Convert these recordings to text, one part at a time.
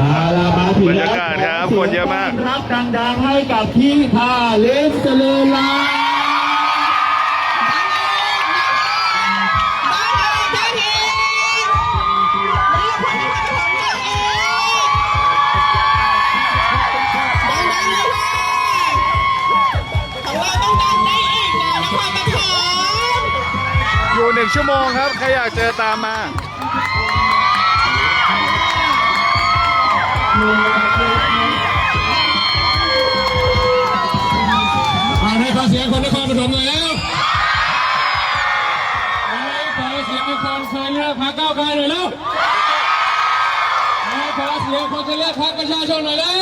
มาละมาถึงบรรยากาศครับคนเยอะมากรับดังๆให้กับที่ท่าเลสเจริญลาอยู่หนึ่งชั่วโมงครับ ใครอยากเจอตามมา เอาให้ขอเสียงคนนครปฐมหน่อยแล้วให้ขอเสียงคนเคยเลือกพรรคก้าวไกลหน่อยแล้วให้ขอเสียงคนเคยเลือกพรรคประชาชนหน่อยแล้ว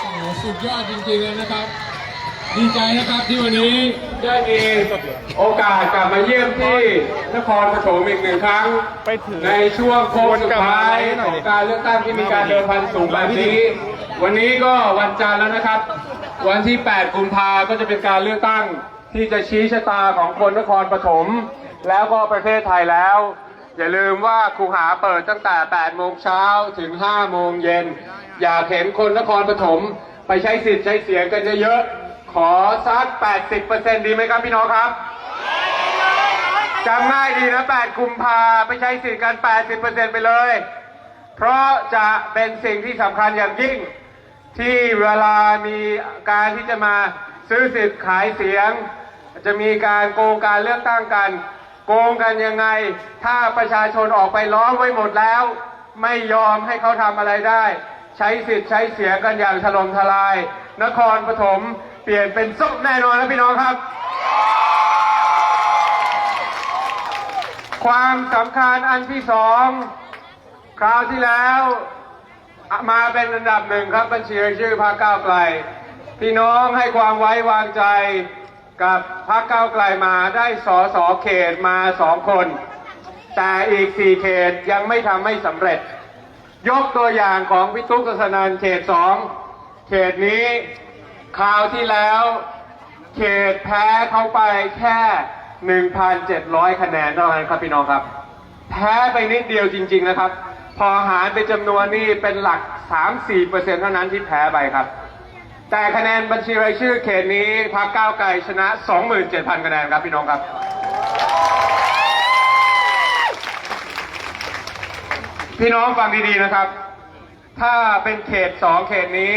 โอ้โหสุดยอดจริงๆเลยนะครับ ดีใจนะครับที่วันนี้ได้มีโอกาสกลับมาเยี่ยมที่นครปฐมอีกหนึ่งครั้งไปถือในช่วงโค้งสุดท้ายวนกลับมาหน่ขอยองดิการเลือกตั้งที่มีการเดินพันสูงแบบนี้ วันนี้ก็วันจันทร์แล้วนะครับ วันที่ 8 กุมภาก็จะเป็นการเลือกตั้งที่จะชี้ชะตาของคนนครปฐมแล้วก็ประเทศไทยแล้ว อย่าลืมว่าครูหาเปิดตั้งแต่ 8 โมงเช้าถึง 5 โมงเย็น อยากเห็นคนนครปฐมไปใช้สิทธิ์ใช้เสียงกันเยอะๆ ขอสัก80%ดีไหมครับพี่น้องครับจำง่ายดีนะ 8 กุมภาไปใช้สิทธิ์กัน 80%ไปเลย เพราะจะเป็นสิ่งที่สำคัญอย่างยิ่ง ที่เวลามีการที่จะมาซื้อสิทธิ์ขายเสียง จะมีการโกงการเลือกตั้งกัน โกงกันยังไง ถ้าประชาชนออกไปล้อมไว้หมดแล้ว ไม่ยอมให้เขาทำอะไรได้ ใช้สิทธิ์ใช้เสียงกันอย่างถล่มทลาย นครปฐม เปลี่ยนเป็นส้มแน่นอนนะพี่น้องครับ ความสำคัญอันที่สองคราวที่แล้วมาเป็นอันดับหนึ่งครับบัญชีรายชื่อพรรคก้าวไกล พี่น้องให้ความไว้วางใจกับพรรคก้าวไกลมาได้สอสอเขตมาสองคน แต่อีกสี่เขตยังไม่ทำให้สำเร็จ ยกตัวอย่างของพิทุกษนันเขตสองเขตนี้ คราวที่แล้ว เขตแพ้เขาไปแค่ 1,700 คะแนนเท่านั้นครับพี่น้องครับ แพ้ไปนิดเดียวจริง ๆนะครับ พอหารเป็นจำนวนนี่เป็นหลัก 3-4%เท่านั้นที่แพ้ไปครับ แต่คะแนนบัญชีรายชื่อเขตนี้พรรคก้าวไกลชนะ 27,000 คะแนนครับพี่น้องครับพี่น้องฟังดีๆนะครับ ถ้าเป็นเขตสองเขตนี้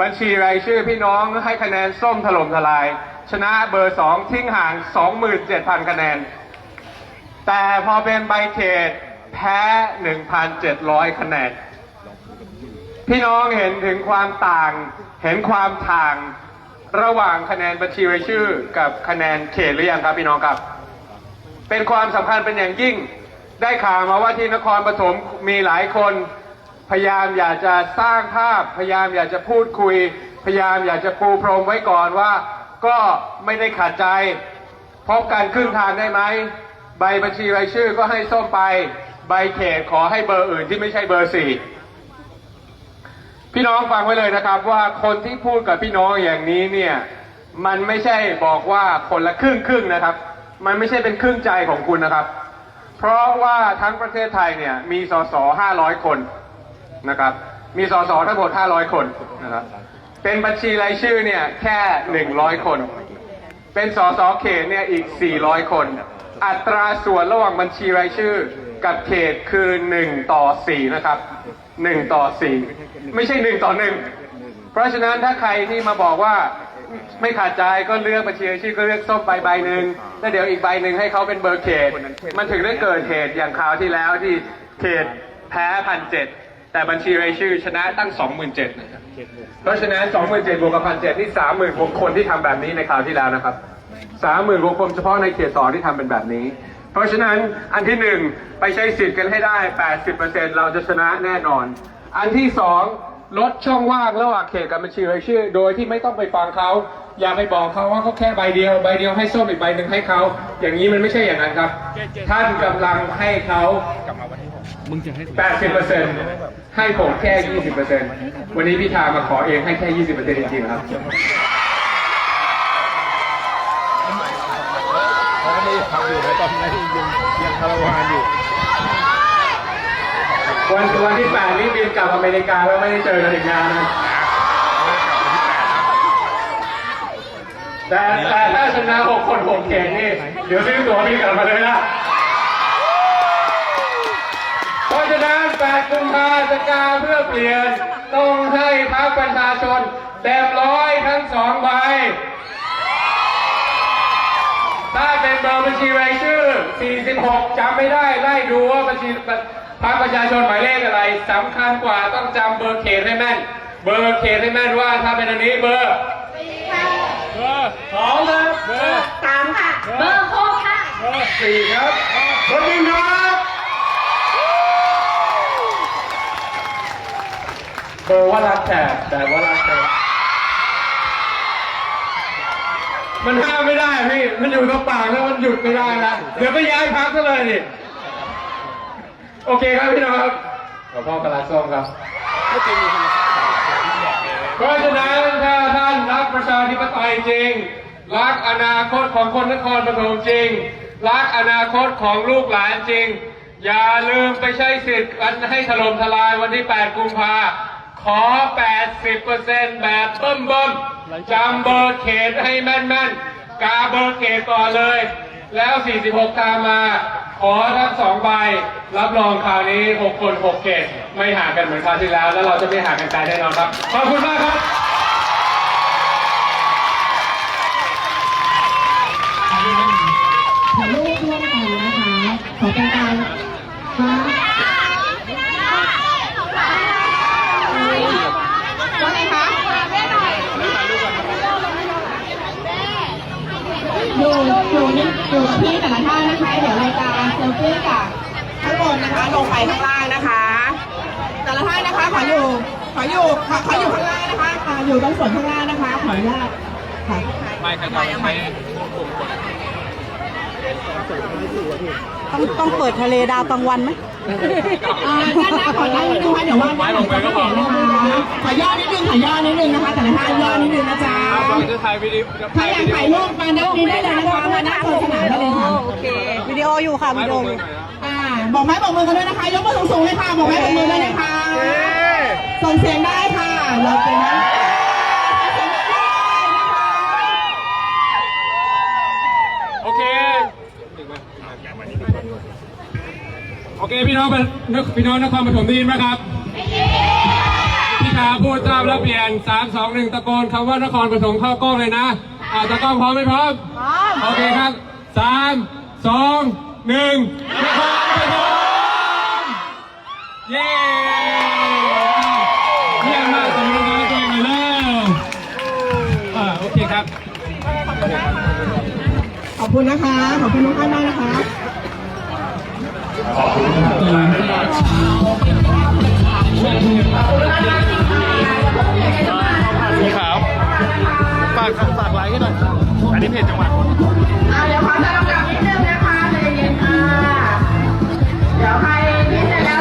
บัญชีรายชื่อพี่น้องให้คะแนนส้มถล่มทลาย ชนะเบอร์สองทิ้งห่าง 27,000 คะแนน แต่พอเป็นใบเขตแพ้ 1,700 คะแนน พี่น้องเห็นถึงความต่าง เห็นความต่างระหว่างคะแนนบัญชีรายชื่อ กับคะแนนเขตหรือยังครับพี่น้องครับ เป็นความสำคัญเป็นอย่างยิ่ง ได้ข่าวมาว่าที่นครปฐมมีหลายคน พยายามอยากจะสร้างภาพ พยายามอยากจะพูดคุย พยายามอยากจะปูพรมไว้ก่อนว่า ก็ไม่ได้ขัดใจ พบกันครึ่งทางได้ไหมใบบัญชีรายชื่อก็ให้ส้มไป ใบเขตขอให้เบอร์อื่นที่ไม่ใช่เบอร์สี่พี่น้องฟังไว้เลยนะครับว่าคนที่พูดกับพี่น้องอย่างนี้เนี่ยมันไม่ใช่บอกว่าคนละครึ่งครึ่งนะครับ มันไม่ใช่เป็นครึ่งใจของคุณนะครับ เพราะว่าทั้งประเทศไทยเนี่ยมีสส500คน นะครับ มีสสทั้งหมด 500 คนนะครับ เป็นบัญชีรายชื่อเนี่ยแค่ 100 คน เป็นสสเขตเนี่ยอีก 400 คน อัตราส่วนระหว่างบัญชีรายชื่อกับเขตคือ 1 ต่อ 4 นะครับ 1 ต่อ 4 ไม่ใช่ 1 ต่อ 1 เพราะฉะนั้นถ้าใครที่มาบอกว่าไม่ขาดใจก็เลือกบัญชีรายชื่อก็เลือกส้มใบใบหนึ่งแล้วเดี๋ยวอีกใบหนึ่งให้เขาเป็นเบอร์เขต มันถึงได้เกิดเหตุอย่างคราวที่แล้วที่เขตแพ้พันเจ็ด แต่บัญชีรายชื่อชนะตั้ง 27,000นะครับเพราะฉะนั้น 27,000บวกกับ1,700นี่30,000กว่าคนที่ทำแบบนี้ในคราวที่แล้วนะครับ 30,000กว่าคนเฉพาะในเขตสองที่ทำเป็นแบบนี้ เพราะฉะนั้นอันที่หนึ่งไปใช้สิทธิ์กันให้ได้ 80%เราจะชนะแน่นอน อันที่สองลดช่องว่างระหว่างเขตกับบัญชีรายชื่อ โดยที่ไม่ต้องไปฟังเขาอย่าไปบอกเขาว่าเขาแค่ใบเดียวใบเดียวให้ส้มอีกใบหนึ่งให้เขาอย่างนี้มันไม่ใช่อย่างนั้นครับ ท่านกำลังให้เขา 80%ให้ผมแค่ 20%วันนี้พิธามาขอเองให้แค่ 20%จริงๆครับเขาก็ไม่ได้ทำอยู่นะตอนนี้ยังยังคารวานอยู่วันวันที่ 8 นี้บินกลับอเมริกาแล้วไม่ได้เจอกันอีกนานนะแต่แต่ถ้าชนะ6คน6เขตนี่ เดี๋ยวซื้อตั๋วบินกลับมาเลยนะ 8กุมภาจะกาเพื่อเปลี่ยน ต้องให้พรรคประชาชนเต็มร้อยทั้งสองใบ ถ้าเป็นเบอร์บัญชีรายชื่อ 46จำไม่ได้ไล่ดูว่าบัญชีพรรคประชาชนหมายเลขอะไรสำคัญกว่าต้องจำเบอร์เขตให้แม่น เบอร์เขตให้แม่นว่าถ้าเป็นอันนี้เบอร์เบอร์สองครับเบอร์สามค่ะ เบอร์หกค่ะ เบอร์สี่ครับเบอร์หนึ่งครับ บว่ารักแขกแต่ว่ารักแขกมันห้ามไม่ได้พี่ มันอยู่ตรงปากแล้วมันหยุดไม่ได้แล้วเดี๋ยวไปย้ายพักซะเลยดิโอเคครับพี่น้องครับหลวงพ่อกระลาส้มครับเพราะฉะนั้นถ้าท่านรักประชาธิปไตยจริง รักอนาคตของคนนครปฐมจริง รักอนาคตของลูกหลานจริง อย่าลืมไปใช้สิทธิ์กันให้ถล่มทลายวันที่ 8 กุมภา ขอ 80%แบบเบิ่มเบิ่มๆจำเบอร์เขตให้แม่นๆ กาเบอร์เขตก่อนเลย แล้ว 46 ตามมา ขอทั้งสองใบ รับรองคราวนี้ 6 คน 6 เขต ไม่ห่างกันเหมือนคราวที่แล้ว แล้วเราจะไม่ห่างกันไกลแน่นอนครับ ขอบคุณมากครับถ่ายรูปร่วมกันนะคะ ขอเป็นการว่าว่าไงคะอยู่ อยู่นี่อยู่กับพี่แต่ละท่านนะคะ เดี๋ยวรายการเซลฟี่กับข้างบนนะคะลงไปข้างล่างนะคะ แต่ละท่านนะคะขออยู่ขออยู่ขอขออยู่ข้างล่างนะคะอ่าอยู่ตรงส่วนข้างล่างนะคะ ขออนุญาตค่ะไม่ใครจะไม่ต้องต้องเปิดทะเลดาวกลางวันไหมอ่า ด้านหน้าขอนั่งนิดนึงค่ะเดี๋ยวว่าด้านหลังจะไม่เห็นนะคะขอย่อนิดนึงขอย่อนิดนึงนะคะแต่ละท่านย่อนิดนึงนะจ๊ะจะถ่ายวิดีโอใครอยากถ่ายรูปมาด้านนี้ได้เลยนะคะมาด้านโซนสนามได้เลยค่ะโอเค วิดีโออยู่ค่ะวิดีโออยู่อ่าบอกไม้บอกมือกันด้วยนะคะ ยกมือสูงๆเลยค่ะบอกไม้บอกมือด้วยนะคะส่งเสียงได้ค่ะเราเป็นนั้น โอเค โอ เคพี่น้องเป็นพี่น้องนครปฐมได้ยินไหมครับพี่ขาพูดตามแล้วเปลี่ยน3 2 1ตะโกนคำว่านครปฐมเข้ากล้องเลยนะอ่าตะกล้องพร้อมไหมพร้อมโอเคครับ3 2 1นครปฐมเย้เยี่ยมมากสำหรับการตัวเองเลยแล้วอ่าโอเคครับขอบคุณนะคะ ขอบคุณทุกท่านมากนะคะ สีขาวฝากฝากไลค์ให้หน่อย อันนี้เพจจังหวัดอ่าเดี๋ยวขอจะลำดับนิดนึงนะคะใจเย็นค่ะ เดี๋ยวใครที่จะแล้ว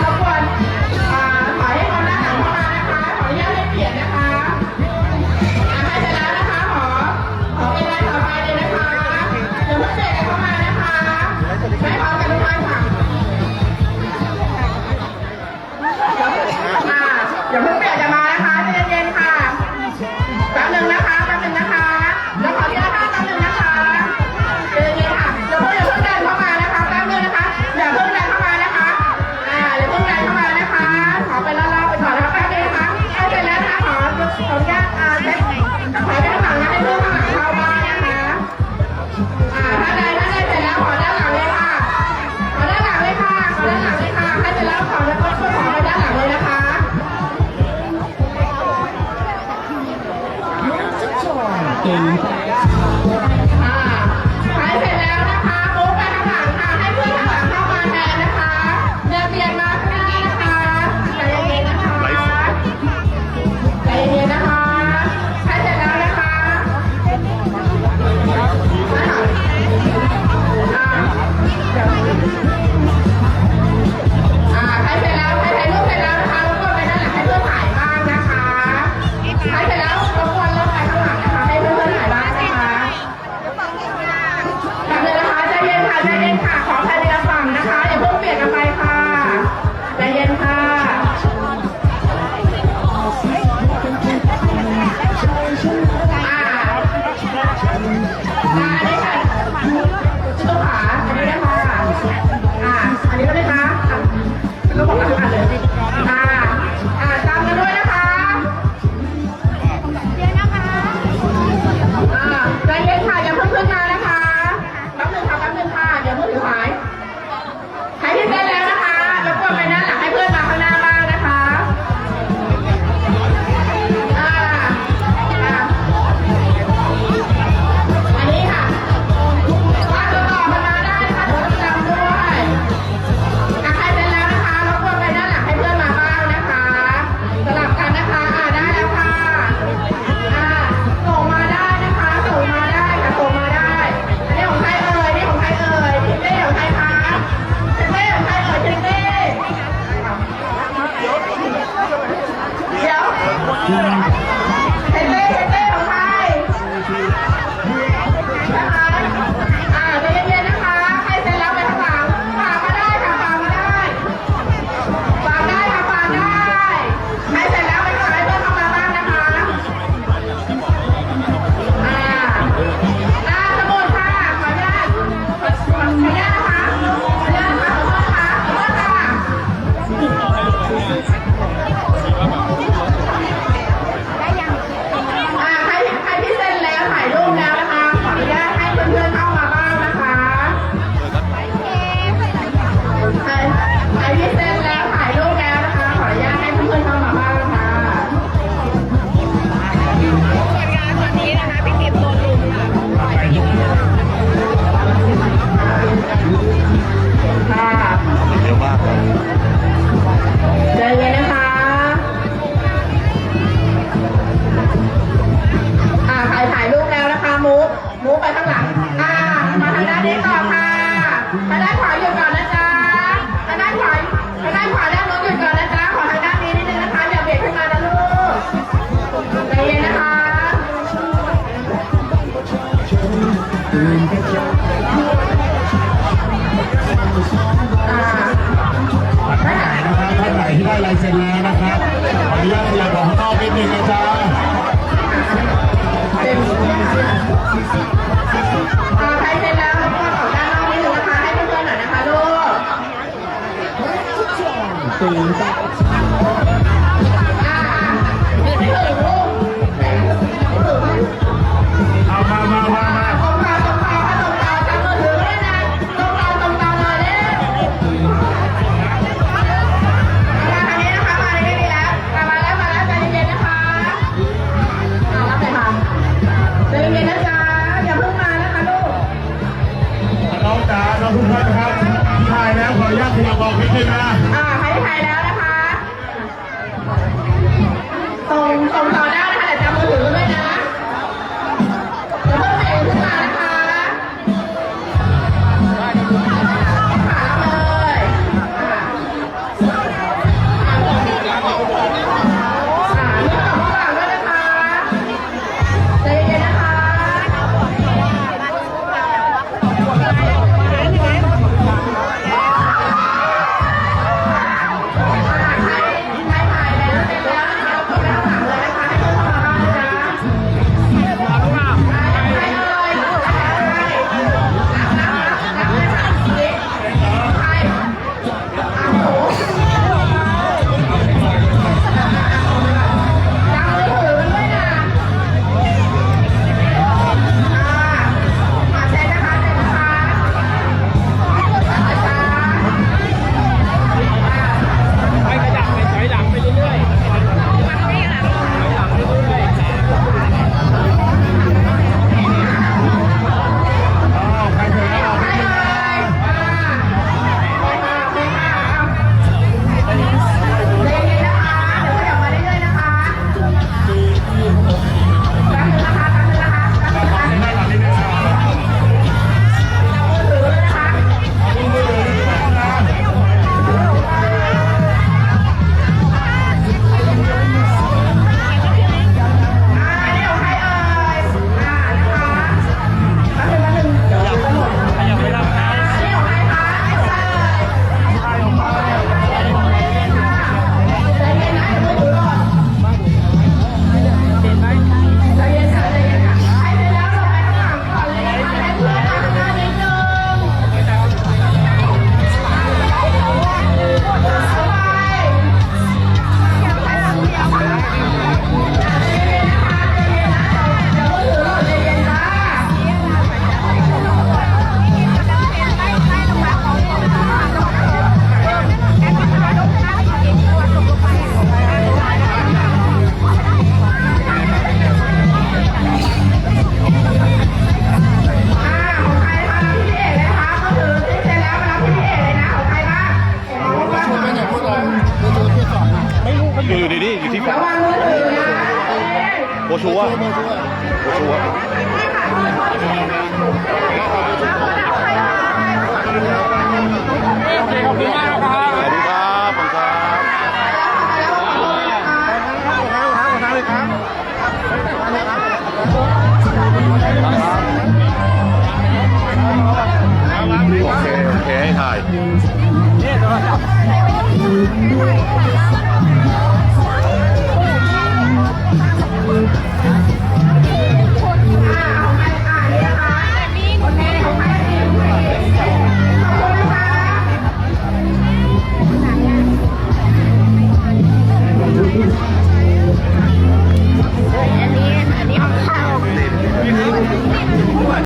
โอเคโอเคให้ถ่าย